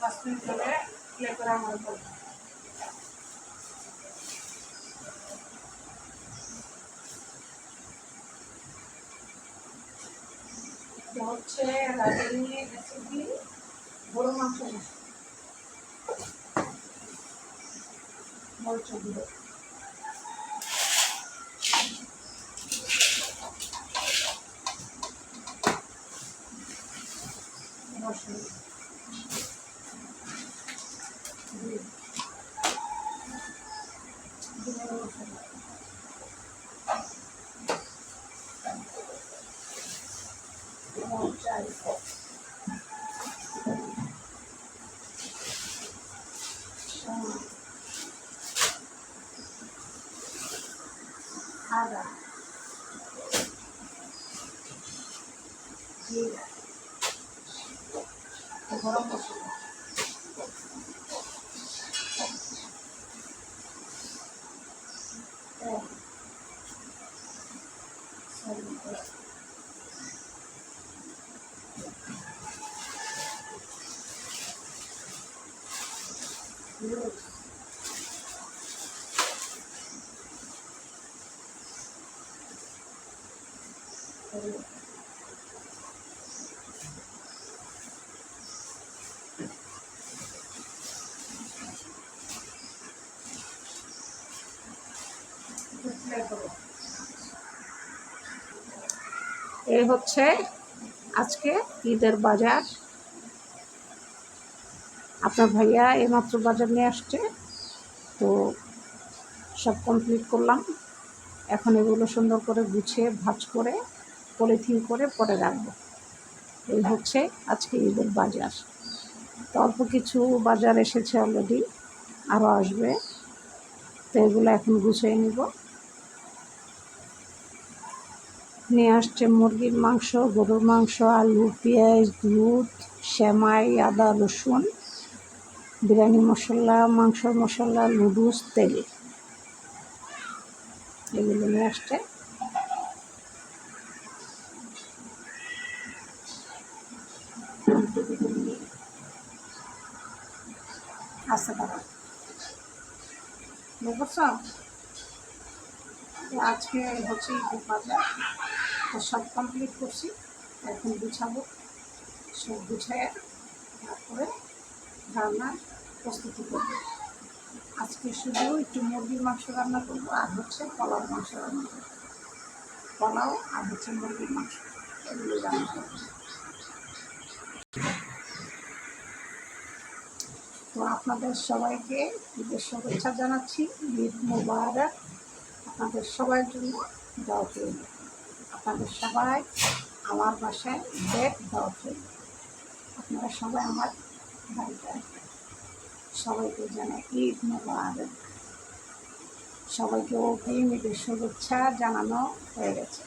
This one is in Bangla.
পাঁচ মিনিট ধরে প্লে করে বড় মাংস মরিচ রসুন দিয়ে দিয়ে রসুন মরিচাই আদা জিরা গরম মশলা তেল সয়াবিন তেল এই হচ্ছে আজকে ঈদের বাজার। আপনার ভাইয়া এইমাত্র বাজার নিয়ে আসছে। তো সব কমপ্লিট করলাম। এখন এগুলো সুন্দর করে গুছিয়ে, ভাজ করে, পলিথিন করে পরে রাখব। এই হচ্ছে আজকে ঈদের বাজার। তো অল্প কিছু বাজার এসেছে অলরেডি আরও আসবে। তো এগুলো এখন গুছিয়ে নিব। নিয়ে আসছে মুরগির মাংস, গরুর মাংস, আলু, পেঁয়াজ, দুধ শ্যামাই আদা, রসুন। বিরিয়ানি মশলা মাংস মশলা লুডুস তেল। এগুলো নিয়ে আসছে। আচ্ছা দাদা বুঝছ আজকে হচ্ছে ঈদের বাজার তো সব কমপ্লিট করছি। এখন গুছাবো। সব গুছায় তারপরে রান্নার প্রস্তুতি করব। আজকে শুধু একটু মুরগির মাংস রান্না করব আর হচ্ছে পোলাও মাংস রান্না করব। পোলাও আর হচ্ছে মুরগির মাংস, এগুলো রান্না করব। তো আপনাদের সবাইকে ঈদের শুভেচ্ছা জানাচ্ছি, ঈদ মুবারক। আপনাদের সবার জন্য দেওয়া রইল আপনাদের সবাই আমার বাসায় ব্যাগ দেওয়া রইল আপনারা সবাই আমার আসবেন সবাইকে জানাই ঈদ মোবার সবাইকে ওকে ঈদের শুভেচ্ছা জানানো হয়ে গেছে।